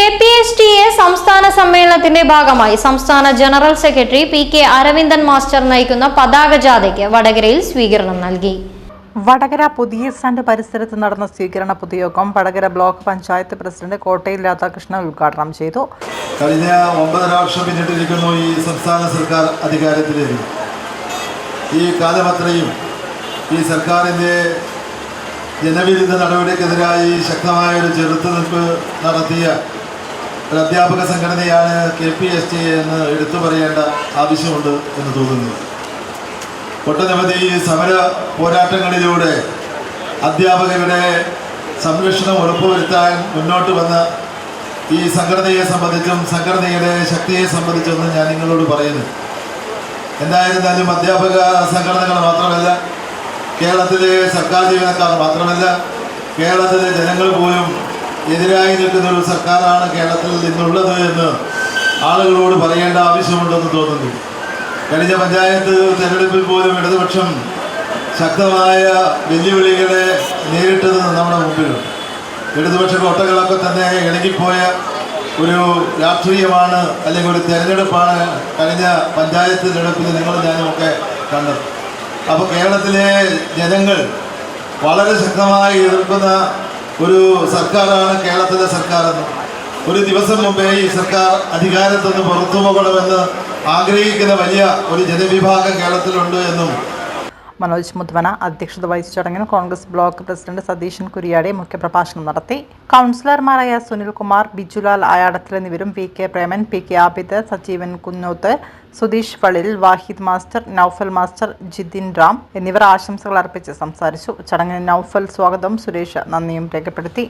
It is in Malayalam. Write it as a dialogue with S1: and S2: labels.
S1: K P S T A സംസ്ഥാന സമ്മേളനത്തിന്റെ ഭാഗമായി സംസ്ഥാന general secretary P K Aravindan master നയിക്കുന്ന പതാക ജാഥയ്ക്ക് വടകരയിൽ സ്വീകരണം നൽകി.
S2: വടകര പുതിയ സ്റ്റാൻഡ് പരിസരത്ത് നടന്ന സ്വീകരണ പൊതുയോഗം വടകര ബ്ലോക്ക് പഞ്ചായത്ത് പ്രസിഡന്റ് കോട്ടയിൽ രാധാകൃഷ്ണൻ ഉദ്ഘാടനം ചെയ്തു.
S3: കഴിഞ്ഞ ഒമ്പതര വർഷം പിന്നിട്ടിരിക്കുന്നു ഈ സംസ്ഥാന സർക്കാർ അധികാരത്തിലേക്ക്. ഈ കാലമത്രയും ഈ സർക്കാരിന്റെ ജനവിരുദ്ധ നടപടിക്കെതിരായി ശക്തമായ ഒരു ചെറുത്തുനിൽപ്പ് നടത്തിയ ഒരു അധ്യാപക സംഘടനയാണ് കെ പി എസ് ടി എന്ന് എടുത്തു പറയേണ്ട ആവശ്യമുണ്ട് എന്ന് തോന്നുന്നു. ഒട്ടനവധി സമര പോരാട്ടങ്ങളിലൂടെ അധ്യാപകരുടെ സംരക്ഷണം ഉറപ്പുവരുത്താൻ മുന്നോട്ട് വന്ന ഈ സംഘടനയെ സംബന്ധിച്ചും സംഘടനയുടെ ശക്തിയെ സംബന്ധിച്ചും ഞാൻ നിങ്ങളോട് പറയുന്നു. എന്തായിരുന്നാലും അധ്യാപക സംഘടനകൾ മാത്രമല്ല കേരളത്തിലെ സർക്കാർ ജീവനക്കാർ മാത്രമല്ല കേരളത്തിലെ ജനങ്ങൾ പോലും എതിരായി നിൽക്കുന്ന ഒരു സർക്കാരാണ് കേരളത്തിൽ നിന്നുള്ളത് എന്ന് ആളുകളോട് പറയേണ്ട ആവശ്യമുണ്ടെന്ന് തോന്നുന്നു. കഴിഞ്ഞ പഞ്ചായത്ത് തെരഞ്ഞെടുപ്പിൽ പോലും ഇടതുപക്ഷം ശക്തമായ വെല്ലുവിളികളെ നേരിട്ടത് നമ്മുടെ മുമ്പിലുണ്ട് ഇടതുപക്ഷ കോട്ടകളൊക്കെ തന്നെ ഇണങ്ങിപ്പോയ ഒരു രാഷ്ട്രീയമാണ് അല്ലെങ്കിൽ ഒരു തെരഞ്ഞെടുപ്പാണ് കഴിഞ്ഞ പഞ്ചായത്ത് തെരഞ്ഞെടുപ്പിൽ നിങ്ങൾ ഞാനുമൊക്കെ കണ്ടത്. അപ്പോൾ കേരളത്തിലെ ജനങ്ങൾ വളരെ ശക്തമായി എതിർക്കുന്ന ഒരു സർക്കാരാണ് കേരളത്തിലെ സർക്കാരെന്ന്. ഒരു ദിവസം മുമ്പേ ഈ സർക്കാർ അധികാരത്തിൽ നിന്ന് പുറത്തു പോകണമെന്ന് ആഗ്രഹിക്കുന്ന വലിയ ഒരു ജനവിഭാഗം കേരളത്തിലുണ്ട് എന്നും
S2: മനോജ് മുദ്വന അധ്യക്ഷത വഹിച്ച ചടങ്ങിൽ കോൺഗ്രസ് ബ്ലോക്ക് പ്രസിഡന്റ് സതീശൻ കുരിയാടി മുഖ്യപ്രഭാഷണം നടത്തി. കൗൺസിലർമാരായ സുനിൽകുമാർ ബിജുലാൽ ആയാടത്തിൽ എന്നിവരും P K Preman P K Abid Sajeevan Kunnoth Sudheesh Fazil Wahid master Noufal master Jithin Ram എന്നിവർ ആശംസകൾ അർപ്പിച്ച് സംസാരിച്ചു. ചടങ്ങിന് നൌഫൽ സ്വാഗതം സുരേഷ് നന്ദിയും രേഖപ്പെടുത്തി.